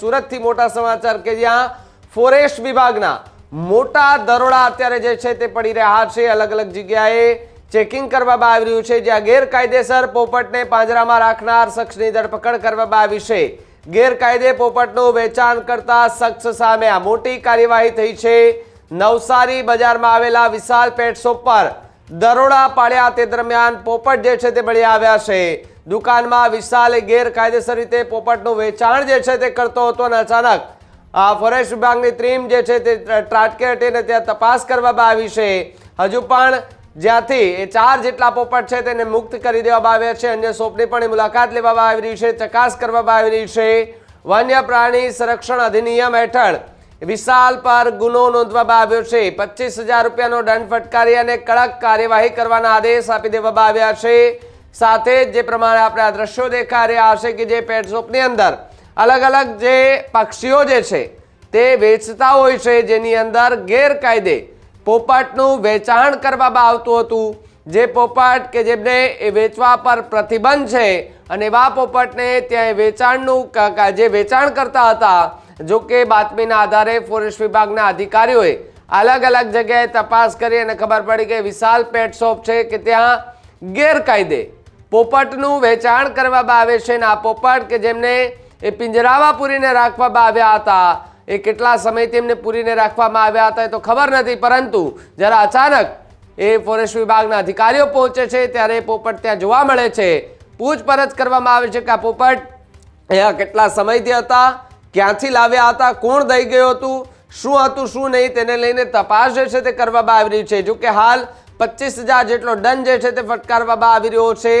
સુરતથી મોટા સમાચાર કે જ્યાં ફોરેસ્ટ વિભાગના મોટા દરોડા અત્યારે જે છે તે પડી રહ્યા છે. અલગ અલગ જગ્યાએ ચેકિંગ કરવામાં આવી રહ્યું છે. જ્યાં ગેરકાયદેસર પોપટને પાંજરામાં રાખનાર શખ્સની ધરપકડ કરવામાં આવી છે. ગેરકાયદે પોપટનું વેચાણ કરતા શખ્સ સામે આ મોટી કાર્યવાહી થઈ છે. નવસારી બજારમાં આવેલા વિશાલ પેટ શોપ પર દરોડા પાડ્યા તે દરમિયાન પોપટ જે છે તે મળી આવ્યા છે. દુકાનમાં વિશાલે ગેરકાયદેસર રીતે પોપટનું વેચાણ જે છે તે કરતો હતો અને અચાનક, આ ફોરેસ્ટ વિભાગની ટીમ જે છે તે ત્રાટકે હટીને ત્યાં તપાસ કરવામાં આવી છે. હજુ પણ જ્યાંથી એ ચાર જેટલા પોપટ છે તેને મુક્ત કરી દેવામાં આવ્યા છે. અન્ય સોપની પણ મુલાકાત લેવામાં આવી રહી છે, ચકાસ કરવામાં આવી રહી છે. વન્ય પ્રાણી સંરક્ષણ અધિનિયમ હેઠળ વિશાલ પર ગુનો નોંધવામાં આવ્યો છે. પચીસ હજાર રૂપિયાનો દંડ ફટકારી અને કડક કાર્યવાહી કરવાના આદેશ આપી દેવામાં આવ્યા છે. સાથે જ પ્રમાણે આપણે આ દ્રશ્યો દેખા રહ્યા હશે કે જે પેટ શોપની અંદર, અલગ અલગ જે પક્ષીઓ જે છે, તે વેચતા હોય છે, જેની અંદર ગેરકાયદે પોપટનું વેચાણ કરવામાં આવતું હતું. જે પોપટ કે જેમને એ વેચવા પર પ્રતિબંધ છે અને એવા પોપટને ત્યાં વેચાણનું જે વેચાણ કરતા હતા, જો કે બાતમીના આધારે ફોરેસ્ટ વિભાગના અધિકારીઓએ અલગ અલગ જગ્યાએ તપાસ કરી અને ખબર પડી કે વિશાલ પેટ શોપ છે કે ત્યાં ગેરકાયદે પોપટનું વેચાણ કરવામાં આવે છે અને આ પોપટ કે જેમને એ પિંજરામાં પૂરીને રાખવામાં આવ્યા હતા, એ કેટલા સમયથી એમને પૂરીને રાખવામાં આવ્યા હતા એ તો ખબર નથી, પરંતુ જ્યારે અચાનક એ ફોરેસ્ટ વિભાગના અધિકારીઓ પહોંચે છે, ત્યારે એ પોપટ ત્યાં જોવા મળે છે. પૂછપરછ કરવામાં આવે છે કે આ પોપટ અહીંયા કેટલા સમયથી હતા, ક્યાંથી લાવ્યા હતા, કોણ દઈ ગયું હતું, શું હતું, શું નહીં, તેને લઈને તપાસ જે છે તે કરવામાં આવી રહી છે. જો કે હાલ પચીસ જેટલો દંડ જે છે તે ફટકારવામાં આવી રહ્યો છે.